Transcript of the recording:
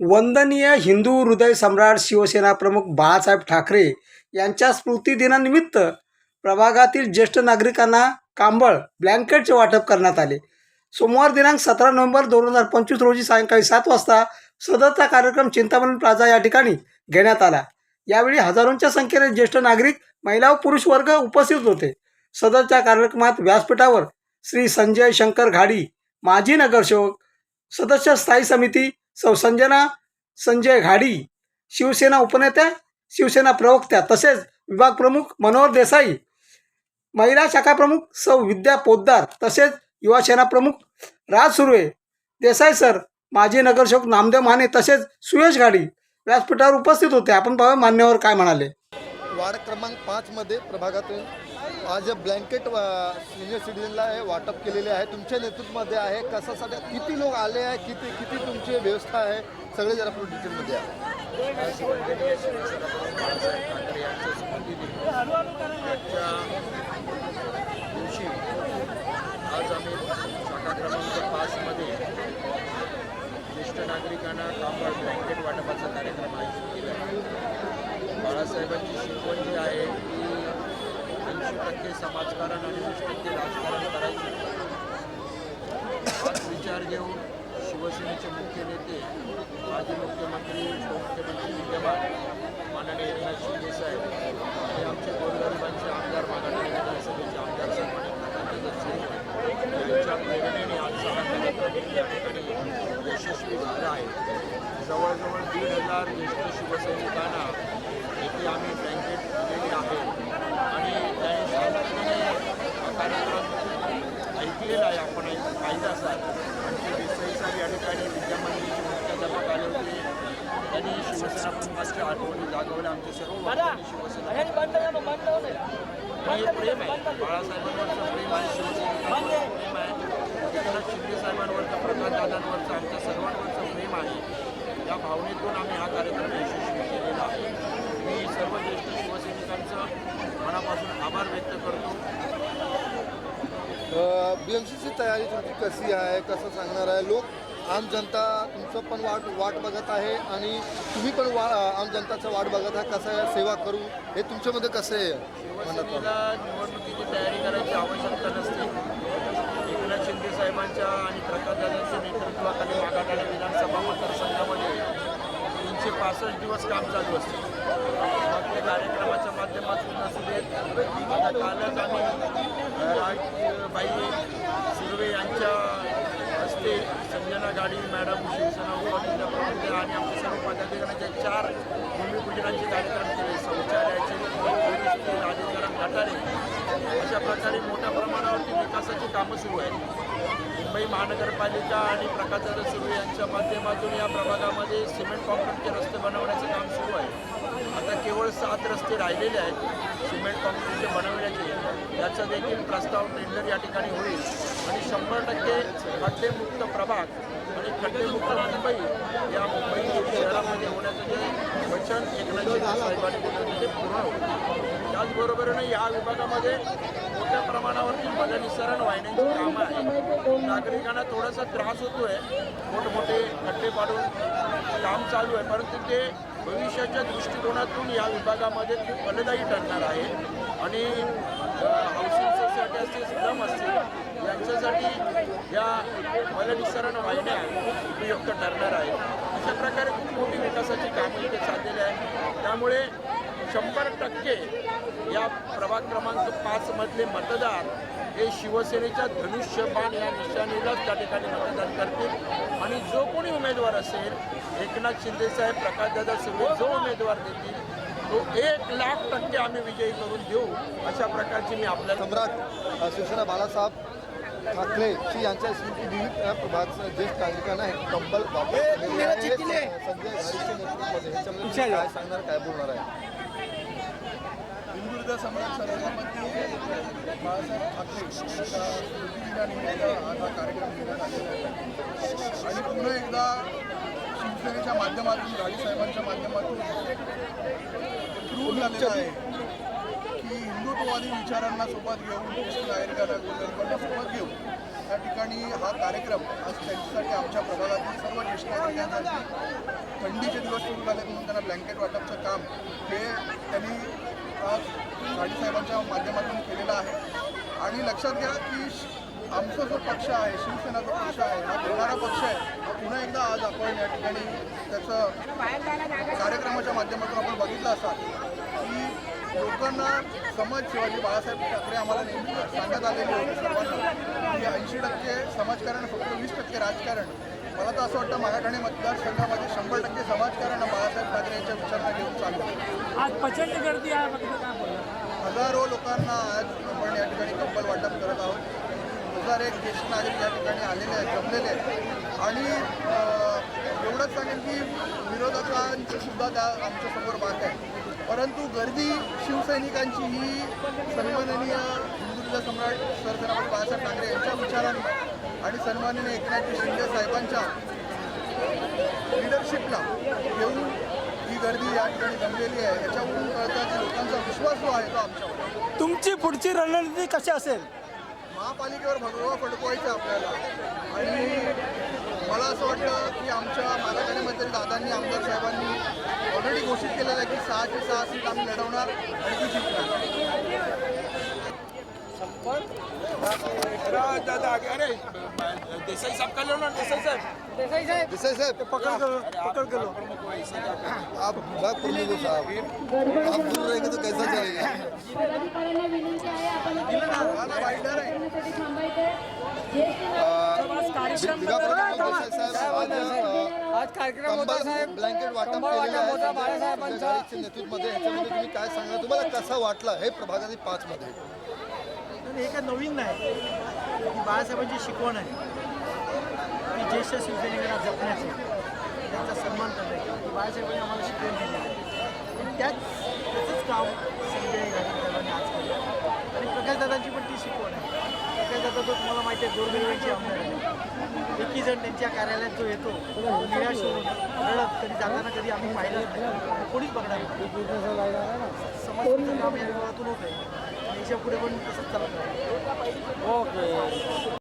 वंदनीय हिंदू हृदय सम्राट शिवसेना प्रमुख बाळासाहेब ठाकरे यांच्या स्मृतिदिनानिमित्त प्रभागातील ज्येष्ठ नागरिकांना कांबळ ब्लँकेटचे वाटप करण्यात आले. सोमवार दिनांक सतरा नोव्हेंबर दोन हजार पंचवीस रोजी सायंकाळी सात वाजता सदरचा कार्यक्रम चिंतामणी प्लाझा या ठिकाणी घेण्यात आला. यावेळी हजारोंच्या संख्येने ज्येष्ठ नागरिक महिला व पुरुष वर्ग उपस्थित होते. सदरच्या कार्यक्रमात व्यासपीठावर श्री संजय शंकर घाडी माजी नगरसेवक सदस्य स्थायी समिती सौ संजना संजय घाडी शिवसेना उपनेत्या शिवसेना प्रवक्त्या तसेच विभाग प्रमुख मनोहर देसाई महिला शाखा प्रमुख सौ विद्या पोद्दार तसेच युवा सेना प्रमुख राज सुर्वे देसाई सर माजी नगरसेवक नामदेव माने तसेच सुयश घाडी व्यासपीठावर उपस्थित होते. आपण पाहूया मान्यवर काय म्हणाले. वार्ड क्रमांक पाचमध्ये प्रभागातून आज ब्लँकेट सिनियर सिटीजनला हे वाटप केलेले आहे. तुमच्या नेतृत्वामध्ये आहे. कसं सध्या किती लोक आले आहे? किती किती तुमची व्यवस्था आहे? सगळे जरा आपण डिटेलमध्ये आहे दिवशी आज आम्ही क्रमांक पाचमध्ये ज्येष्ठ नागरिकांना कांबळ ब्लँकेट वाटपाचा कार्यक्रम आयोजित केला आहे. बाळासाहेबांची शिकवण जी आहे की ऐंशी टक्के समाजकारण आणि वीस टक्के राजकारण करायचं. विचार घेऊन शिवसेनेचे मुख्य नेते माजी मुख्यमंत्री उपमुख्यमंत्री विद्यमान माननीय एकनाथ शिंदे साहेब हे आमचे गोरगरिबांचे आमदार मागाणी विधानसभेचे आमदार सन्मानित प्रकाश यांच्या प्रेरणेने आजचा हा कार्यक्रम या ठिकाणी यशस्वी झाला आहे जवळजवळ दीड हजार ज्येष्ठ शिवसैनिकांना येथे आम्ही ब्लँकेट दिलेली आहे आणि त्यांनी शांततेने हा कार्यक्रम ऐकलेला आहे आपण ऐक- पाहिजे असाल आणखी देसाई साहेब या ठिकाणी विद्यामंदिरचे मुख्याध्यापक आले होते त्यांनी शिवसेना प्रमुखांच्या आठवणी जागवल्या आमचे सर्व वक्त्यांनी शिवसेना. हे प्रेम आहे. बाळासाहेबांवरचं प्रेम आहे शिवसेनेचं प्रेम आहे. एकनाथ शिंदे साहेबांवरचं प्रकाश दादांवरचं आमच्या सर्वांवरचं प्रेम आहे. या भावनेतून आम्ही हा कार्यक्रम यशस्वी केलेला आहे. मी सर्व ज्येष्ठ शिवसैनिकांचं मनापासून आभार व्यक्त करतो. बी एम सीची तयारी तुमची कशी आहे? कसं सांगणार आहे? लोक आम जनता तुमचं पण वाट वाट बघत आहे आणि तुम्ही पण वा आम जनताचं वाट बघत आहे कसं आहे सेवा करू हे तुमच्यामध्ये कसं आहे? शिवसेनेला निवडणुकीची तयारी करायची आवश्यकता नसते. एकनाथ शिंदे साहेबांच्या आणि प्रकाशदादांच्या नेतृत्वाखाली मागाठाणे विधानसभा मतदारसंघामध्ये तीनशे पासष्ट दिवस काम चालू असते. मग ते कार्यक्रमाच्या माध्यमातून असू देत आता कालच आम्ही राजबाई सुर्वे यांच्या असते. संजना गाडी मॅडम शिवसेना आणि आमच्या सर्व पदाधिकाऱ्यांचे चार भूमिपूजनाचे कार्यक्रम केले शौचालयाचे राजकारण गटारे अशा प्रकारे मोठ्या प्रमाणावरती विकासाची कामं सुरू आहेत. मुंबई महानगरपालिका आणि प्रकाशदादा सुरू यांच्या माध्यमातून या प्रभागामध्ये सिमेंट कॉन्क्रीटचे रस्ते बनवण्याचं काम सुरू आहे आता केवळ सात रस्ते राहिलेले आहेत. सिमेंट कॉन्क्रीटचे बनवण्याचे. याचा देखील प्रस्ताव टेंडर या ठिकाणी होईल. आणि शंभर टक्के खड्डेमुक्त प्रभाग आणि खड्डेमुक्त मुंबई या मुंबई शहरामध्ये होण्याचं जे वचन एकनाथ साहेबांनी दिलं ते पूर्ण होईल. त्याचबरोबरीनं या विभागामध्ये मोठ्या प्रमाणावरती मलनिसरण वाहिन्यांची कामं आहे नागरिकांना थोडासा त्रास होतोय. मोठमोठे खड्डे पाडून काम चालू आहे. परंतु ते भविष्याच्या दृष्टिकोनातून या विभागामध्ये खूप फलदायी ठरणार आहे. आणि हाऊसिंग सोसायटी असतील स्लम असतील यांच्यासाठी या मलनिसरण वाहिन्या खूप उपयुक्त ठरणार आहे. अशा प्रकारे खूप मोठी विकासाची कामं इथे चाललेली आहे त्यामुळे शंभर टक्के या प्रभाग क्रमांक पाचमधले मतदार हे शिवसेनेच्या धनुष्यबाण या निशाणीलाच त्या ठिकाणी मतदान करतील. आणि जो कोणी उमेदवार असेल एकनाथ शिंदेसाहेब प्रकाशदादा सुर्वे जो उमेदवार देतील तो एक लाख टक्के आम्ही विजयी करून देऊ अशा प्रकारची मी आपल्याला सम्राट शिवसेना बाळासाहेब ठाकरेची यांच्या स्मृती विविध प्रभाग ज्येष्ठ नागरिकांना हे कंबल आहे. हे संजय काय सांगणार काय बोलणार आहे? हिंदुर्ग सम्राट सर्वसंमती बाळासाहेब ठाकरे यांच्या स्मृतिदिनानिमित्त आज हा कार्यक्रम घेण्यात आलेला आहे. आणि पुन्हा एकदा शिवसेनेच्या माध्यमातून गाडीसाहेबांच्या माध्यमातून प्रूव्ह झालेलं आहे की हिंदुत्ववादी विचारांना सोबत घेऊन नागरिकांना गोरगरिबांना सोबत घेऊन या ठिकाणी हा कार्यक्रम आज त्यांच्यासाठी आमच्या प्रभागातील सर्व ज्येष्ठ नागरिकांसाठी थंडीचे दिवस सुरू झाले म्हणून त्यांना ब्लँकेट वाटपचं काम हे त्यांनी आज साहेबांच्या माध्यमातून केलेला आहे. आणि लक्षात घ्या की श- आमचा जो पक्ष आहे शिवसेना जो पक्ष आहे हा बोलणारा पक्ष आहे. पुन्हा एकदा आज आपण या ठिकाणी त्याचं कार्यक्रमाच्या माध्यमातून आपण बघितलं असाल की लोकांना समाज शिवाजी बाळासाहेब ठाकरे आम्हाला नेहमी सांगत आलेले होते सर्वांना की ऐंशी टक्के समाजकारण फक्त वीस टक्के राजकारण. मला तर असं वाटतं मराठाणे मतदारसंघामध्ये शंभर टक्के समाजकारण बाळासाहेब ठाकरे यांच्या विचारांना घेऊन चालू आज प्रचंड गर्दी आहे हजारो लोकांना आज आपण या ठिकाणी कंबल वाटप करत आहोत. हजार एक ज्येष्ठ नागरिक या ठिकाणी आलेले आहेत जमलेले आहेत. आणि एवढंच सांगेन की विरोधकांची सुद्धा त्या आमच्यासमोर बात आहे. परंतु गर्दी शिवसैनिकांची ही सन्माननीय हिंदुत्व सम्राट सरसेनापती बाळासाहेब ठाकरे यांच्या विचारांनी आणि सन्माननीय एकनाथ शिंदे साहेबांच्या लिडरशिपला घेऊन गर्दी या ठिकाणी जमलेली आहे. याच्यावरून कळतं की लोकांचा विश्वास जो आहे तो आमच्यावर. तुमची पुढची रणनीती कशी असेल? महापालिकेवर भगवा फडकवायचं आपल्याला. आणि मला असं वाटतं की आमच्या मागाठाणे मंत्री दादांनी आमदार साहेबांनी ऑलरेडी घोषित केलेलं आहे की सहाशे सहा सीट आम्ही लढवणार आणि ती जिंकणार. अरे देसाई साहेब का ना देसाई साहेब. देसाई साहब. पकड करो पकड आप बात हो साहब. आप दूर रहेंगे तो कैसा चलेगा? पदाधिकाऱ्यांना विनंती आहे आपण इथे मला वाईटणार आहे करण्यासाठी थांबायचं ज्येष्ठ विभाग प्रमुख देसाई साहेब आज आज कार्यक्रम होता कंबल साहेब. ब्लँकेट वाटप कंबळ केलेलं वाटप होता आहे बाळासाहेबांचा. गाडीच्या नेतृत्वामध्ये ह्याच्यामध्ये तुम्ही काय सांगणार? तुम्हाला कसं वाटलं हे प्रभागातील पाच मध्ये हे काय नवीन नाही. ही बाळासाहेबांची शिकवण आहे. की ज्येष्ठ शिवसैनिकांना जपण्याचे. त्यांचा सन्मान करण्याचे ही बाळासाहेबांनी आम्हाला शिकवण दिली आहे. आणि त्याच त्याचंच काम संजय गांधी आज केलं आणि प्रकाशदादांची पण ती शिकवण आहे. प्रकाशदादा तो तुम्हाला माहिती आहे गोरगरिबांची आमदार आहे. एकही जण त्यांच्या कार्यालयात जो येतो निराश होऊन रडत कधी जाताना कधी आम्ही पाहिलं कोणीच बघणार नाही. समाजाचं काम या विभागातून होत आहे. याच्यापुढे पण तसंच चालत ओके.